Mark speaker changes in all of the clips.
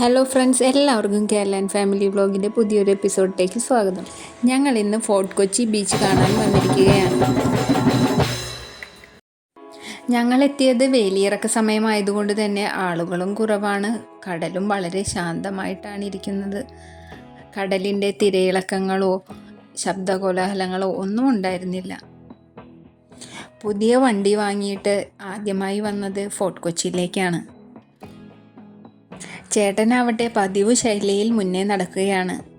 Speaker 1: Hello friends എല്ലാവർക്കും Kerala family വ്ളോഗിന്റെ പുതിയൊരു എപ്പിസോഡിലേക്ക് സ്വാഗതം. ഞങ്ങൾ ഇന്ന് ഫോർട്ട് കൊച്ചി ബീച്ച് കാണാൻ വന്നിരിക്കുകയാണ്. ഞങ്ങൾ എത്തിയത് വേലിയിറക്ക സമയമായതുകൊണ്ട് തന്നെ ആളുകളും കുറവാണ്. കടലും വളരെ ശാന്തമായിട്ടാണ് ഇരിക്കുന്നത്. കടലിന്റെ തിരയിളക്കങ്ങളോ ശബ്ദകോലാഹലങ്ങളോ ഒന്നും ഉണ്ടായിരുന്നില്ല. പുതിയ വണ്ടി വാങ്ങിയിട്ട് ആദ്യമായി വന്നത് ഫോർട്ട് കൊച്ചിയിലേക്കാണ് ചേട്ടനാവട്ടെ പതിവ് ശൈലിയിൽ മുന്നേ നടക്കുകയാണ്.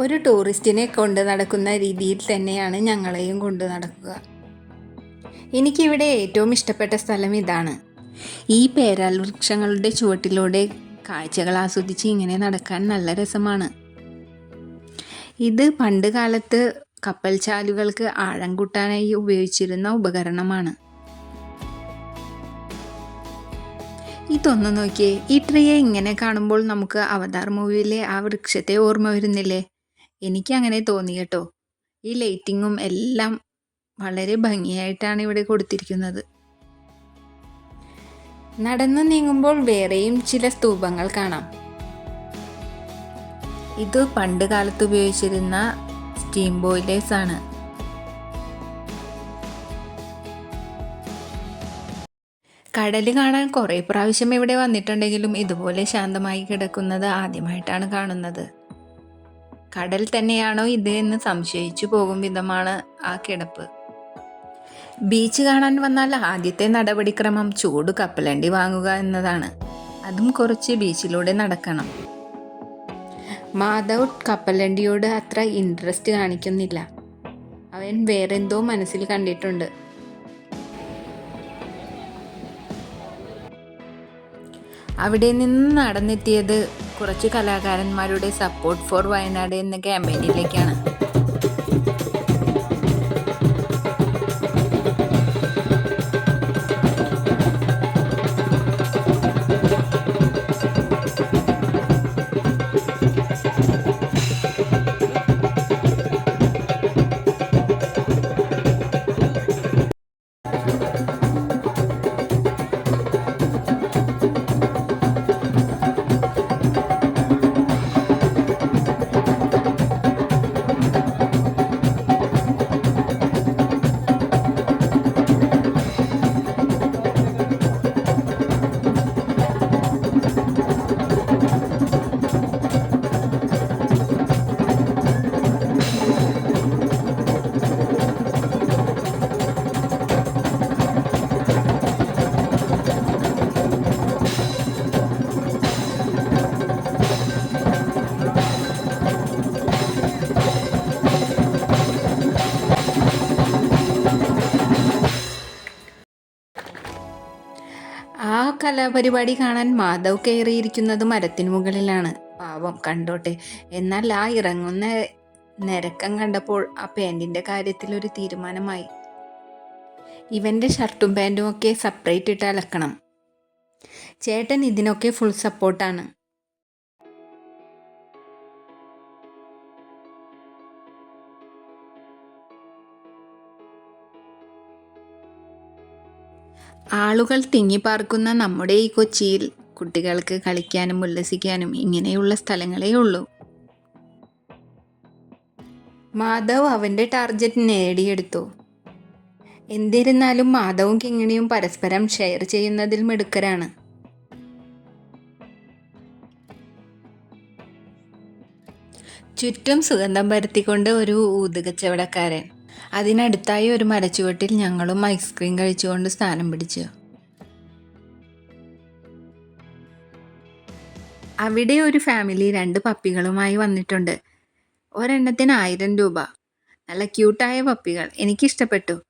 Speaker 1: ഒരു ടൂറിസ്റ്റിനെ കൊണ്ട് നടക്കുന്ന രീതിയിൽ തന്നെയാണ് ഞങ്ങളെയും കൊണ്ട് നടക്കുക. എനിക്കിവിടെ ഏറ്റവും ഇഷ്ടപ്പെട്ട സ്ഥലം ഇതാണ്. ഈ പേരാൽ വൃക്ഷങ്ങളുടെ ചുവട്ടിലൂടെ കാഴ്ചകൾ ആസ്വദിച്ച് ഇങ്ങനെ നടക്കാൻ നല്ല രസമാണ്. ഇത് പണ്ട് കാലത്ത് കപ്പൽ ചാലുകൾക്ക് ആഴം കൂട്ടാനായി ഉപയോഗിച്ചിരുന്ന ഉപകരണമാണ്. ഇതൊന്ന് നോക്കിയേ. ഈ ട്രീയെ ഇങ്ങനെ കാണുമ്പോൾ നമുക്ക് അവതാർ മൂവിയിലെ ആ വൃക്ഷത്തെ ഓർമ്മ വരുന്നില്ലേ? എനിക്ക് അങ്ങനെ തോന്നി കേട്ടോ. ഈ ലൈറ്റിങ്ങും എല്ലാം വളരെ ഭംഗിയായിട്ടാണ് ഇവിടെ കൊടുത്തിരിക്കുന്നത്. നടന്നു നീങ്ങുമ്പോൾ വേറെയും ചില സ്തൂപങ്ങൾ കാണാം. ഇത് പണ്ട് കാലത്ത് ഉപയോഗിച്ചിരുന്ന സ്റ്റീം ബോയിലേഴ്സ് ആണ് കടൽ കാണാൻ കുറേ പ്രാവശ്യം ഇവിടെ വന്നിട്ടുണ്ടെങ്കിലും ഇതുപോലെ ശാന്തമായി കിടക്കുന്നത് ആദ്യമായിട്ടാണ് കാണുന്നത്. കടൽ തന്നെയാണോ ഇത് എന്ന് സംശയിച്ചു പോകും വിധമാണ് ആ കിടപ്പ്. ബീച്ച് കാണാൻ വന്നാൽ ആദ്യത്തെ നടപടിക്രമം ചൂട് കപ്പലണ്ടി വാങ്ങുക എന്നതാണ്. അതും കുറച്ച് ബീച്ചിലൂടെ നടക്കണം. മാധവ് കപ്പലണ്ടിയോട് അത്ര ഇൻട്രസ്റ്റ് കാണിക്കുന്നില്ല. അവൻ വേറെന്തോ മനസ്സിൽ കണ്ടിട്ടുണ്ട്. അവിടെ നിന്ന് നടന്നെത്തിയത് കുറച്ച് കലാകാരന്മാരുടെ സപ്പോർട്ട് ഫോർ വയനാട് എന്ന ക്യാമ്പയിനിലേക്കാണ് കലാപരിപാടി കാണാൻ മാധവ് കയറിയിരിക്കുന്നത് മരത്തിന് മുകളിലാണ്. പാവം കണ്ടോട്ടെ. എന്നാൽ ആ ഇറങ്ങുന്ന നിരക്കം കണ്ടപ്പോൾ ആ പാന്റിന്റെ കാര്യത്തിൽ ഒരു തീരുമാനമായി. ഇവന്റെ ഷർട്ടും പാന്റും ഒക്കെ സെപ്പറേറ്റ് ഇട്ട് അലക്കണം. ചേട്ടൻ ഇതിനൊക്കെ ഫുൾ സപ്പോർട്ടാണ് ആളുകൾ തിങ്ങിപ്പാർക്കുന്ന നമ്മുടെ ഈ കൊച്ചിയിൽ കുട്ടികൾക്ക് കളിക്കാനും ഉല്ലസിക്കാനും ഇങ്ങനെയുള്ള സ്ഥലങ്ങളേ ഉള്ളൂ. മാധവ് അവന്റെ ടാർഗറ്റ് നേടിയെടുത്തു. എന്നിരുന്നാലും മാധവും കിങ്ങിണിയും പരസ്പരം ഷെയർ ചെയ്യുന്നതിൽ മിടുക്കരാണ്. ചുറ്റും സുഗന്ധം പരത്തിക്കൊണ്ട് ഒരു ഊതുകച്ചവടക്കാരൻ. അതിനടുത്തായി ഒരു മരച്ചുവട്ടിൽ ഞങ്ങളും ഐസ്ക്രീം കഴിച്ചുകൊണ്ട് സ്ഥാനം പിടിച്ചു. അവിടെ ഒരു ഫാമിലി രണ്ട് പപ്പികളുമായി വന്നിട്ടുണ്ട്. ഒരെണ്ണത്തിന് ആയിരം രൂപ. നല്ല ക്യൂട്ടായ പപ്പികൾ. എനിക്കിഷ്ടപ്പെട്ടു.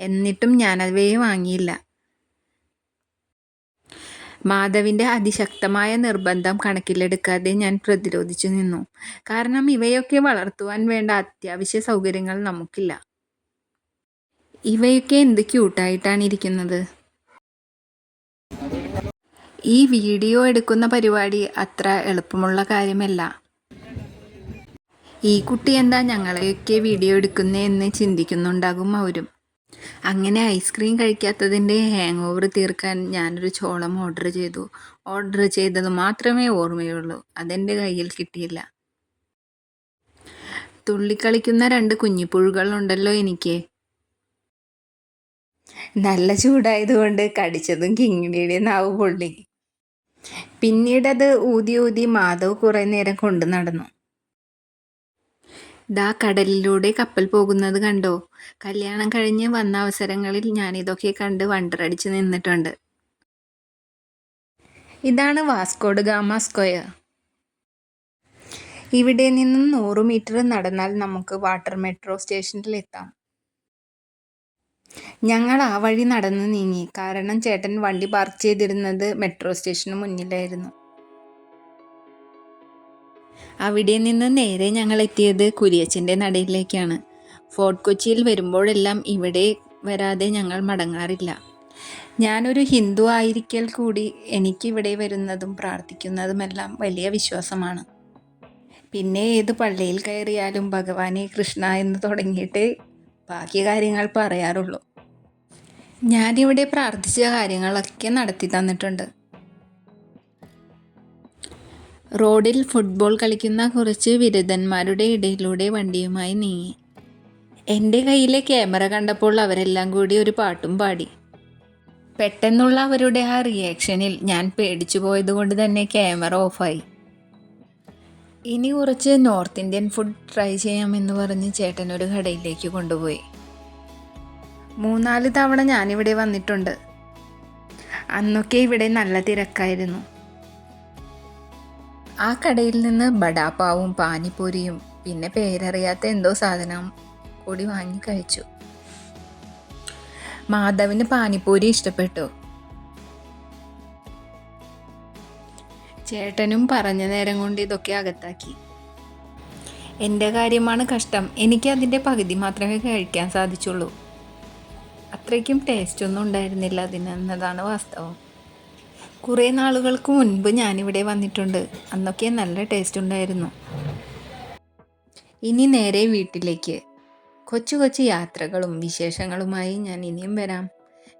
Speaker 1: എന്നിട്ടും ഞാനവയെ വാങ്ങിയില്ല. മാധവിന്റെ അതിശക്തമായ നിർബന്ധം കണക്കിലെടുക്കാതെ ഞാൻ പ്രതിരോധിച്ചു നിന്നു. കാരണം ഇവയൊക്കെ വളർത്തുവാൻ വേണ്ട അത്യാവശ്യ സൗകര്യങ്ങൾ നമുക്കില്ല. ഇവയൊക്കെ എന്ത് ക്യൂട്ടായിട്ടാണ് ഇരിക്കുന്നത്? ഈ വീഡിയോ എടുക്കുന്ന പരിപാടി അത്ര എളുപ്പമുള്ള കാര്യമല്ല. ഈ കുട്ടി എന്താ ഞങ്ങളെയൊക്കെ വീഡിയോ എടുക്കുന്നേ എന്ന് ചിന്തിക്കുന്നുണ്ടാകും അവരും. അങ്ങനെ ഐസ്ക്രീം കഴിക്കാത്തതിന്റെ ഹാങ് ഓവർ തീർക്കാൻ ഞാനൊരു ചോളം ഓർഡർ ചെയ്തു. ഓർഡർ ചെയ്തത് മാത്രമേ ഓർമ്മയുള്ളൂ. അതെന്റെ കയ്യിൽ കിട്ടിയില്ല. തുള്ളിക്കളിക്കുന്ന രണ്ട് കുഞ്ഞിപ്പുഴുകൾ ഉണ്ടല്ലോ എനിക്ക്. നല്ല ചൂടായതുകൊണ്ട് കടിച്ചതും കിങ്ങിണിയുടെ നാവ് പൊള്ളി. പിന്നീടത് ഊതി ഊതി മാധവ് കുറേ നേരം കൊണ്ടു നടന്നു. ദാ കടലിലൂടെ കപ്പൽ പോകുന്നത് കണ്ടോ? കല്യാണം കഴിഞ്ഞ് വന്ന അവസരങ്ങളിൽ ഞാൻ ഇതൊക്കെ കണ്ട് വണ്ടറടിച്ച് നിന്നിട്ടുണ്ട്. ഇതാണ് വാസ്കോഡ് ഗാമ സ്ക്വയർ. ഇവിടെ നിന്നും നൂറ് മീറ്റർ നടന്നാൽ നമുക്ക് വാട്ടർ മെട്രോ സ്റ്റേഷനിൽ എത്താം. ഞങ്ങൾ ആ വഴി നടന്ന് നീങ്ങി. കാരണം ചേട്ടൻ വണ്ടി പാർക്ക് ചെയ്തിരുന്നത് മെട്രോ സ്റ്റേഷന് മുന്നിലായിരുന്നു. അവിടെ നിന്ന് നേരെ ഞങ്ങൾ എത്തിയത് കുരിയച്ചന്റെ നടയിലേക്കാണ്. ഫോർട്ട് കൊച്ചിയിൽ വരുമ്പോഴെല്ലാം ഇവിടെ വരാതെ ഞങ്ങൾ മടങ്ങാറില്ല. ഞാനൊരു ഹിന്ദു ആയിരിക്കൽ കൂടി എനിക്കിവിടെ വരുന്നതും പ്രാർത്ഥിക്കുന്നതുമെല്ലാം വലിയ വിശ്വാസമാണ്. പിന്നെ ഏത് പള്ളിയിൽ കയറിയാലും ഭഗവാനെ കൃഷ്ണ എന്ന് തുടങ്ങിയിട്ട് ബാക്കി കാര്യങ്ങൾ പറയാറുള്ളൂ. ഞാനിവിടെ പ്രാർത്ഥിച്ച കാര്യങ്ങളൊക്കെ നടത്തി തന്നിട്ടുണ്ട്. റോഡിൽ ഫുട്ബോൾ കളിക്കുന്ന കുറച്ച് വിരുദ്ധന്മാരുടെ ഇടയിലൂടെ വണ്ടിയുമായി നീങ്ങി. എന്റെ കയ്യിലെ ക്യാമറ കണ്ടപ്പോൾ അവരെല്ലാം കൂടി ഒരു പാട്ടും പാടി. പെട്ടെന്നുള്ള അവരുടെ ആ റിയാക്ഷനിൽ ഞാൻ പേടിച്ചു പോയതുകൊണ്ട് തന്നെ ക്യാമറ ഓഫായി. ഇനി കുറച്ച് നോർത്ത് ഇന്ത്യൻ ഫുഡ് ട്രൈ ചെയ്യാമെന്ന് പറഞ്ഞ് ചേട്ടൻ ഒരു കടയിലേക്ക് കൊണ്ടുപോയി. മൂന്നാൽ തവണ ഞാനിവിടെ വന്നിട്ടുണ്ട്. അന്നൊക്കെ ഇവിടെ നല്ല തിരക്കായിരുന്നു. ആ കടയിൽ നിന്ന് ബഡാപ്പാവും പാനിപ്പൂരിയും പിന്നെ പേരറിയാത്ത എന്തോ സാധനം കൂടി വാങ്ങി കഴിച്ചു. മാധവിന് പാനിപ്പൂരി ഇഷ്ടപ്പെട്ടു. ചേട്ടനും പറഞ്ഞ നേരം കൊണ്ട് ഇതൊക്കെ അകത്താക്കി. എന്റെ കാര്യമാണ് കഷ്ടം. എനിക്ക് അതിന്റെ പകുതി മാത്രമേ കഴിക്കാൻ സാധിച്ചുള്ളൂ. അത്രയ്ക്കും ടേസ്റ്റ് ഒന്നും ഉണ്ടായിരുന്നില്ല അതിനെന്നതാണ് വാസ്തവം. കുറേ നാളുകൾക്ക് മുൻപ് ഞാനിവിടെ വന്നിട്ടുണ്ട്. അന്നൊക്കെ നല്ല ടേസ്റ്റ് ഉണ്ടായിരുന്നു. ഇനി നേരെ വീട്ടിലേക്ക്. കൊച്ചു കൊച്ചു യാത്രകളും വിശേഷങ്ങളുമായി ഞാൻ ഇനിയും വരാം.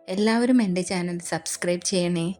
Speaker 1: എല്ലാവരും എന്റെ ചാനൽ സബ്സ്ക്രൈബ് ചെയ്യണേ.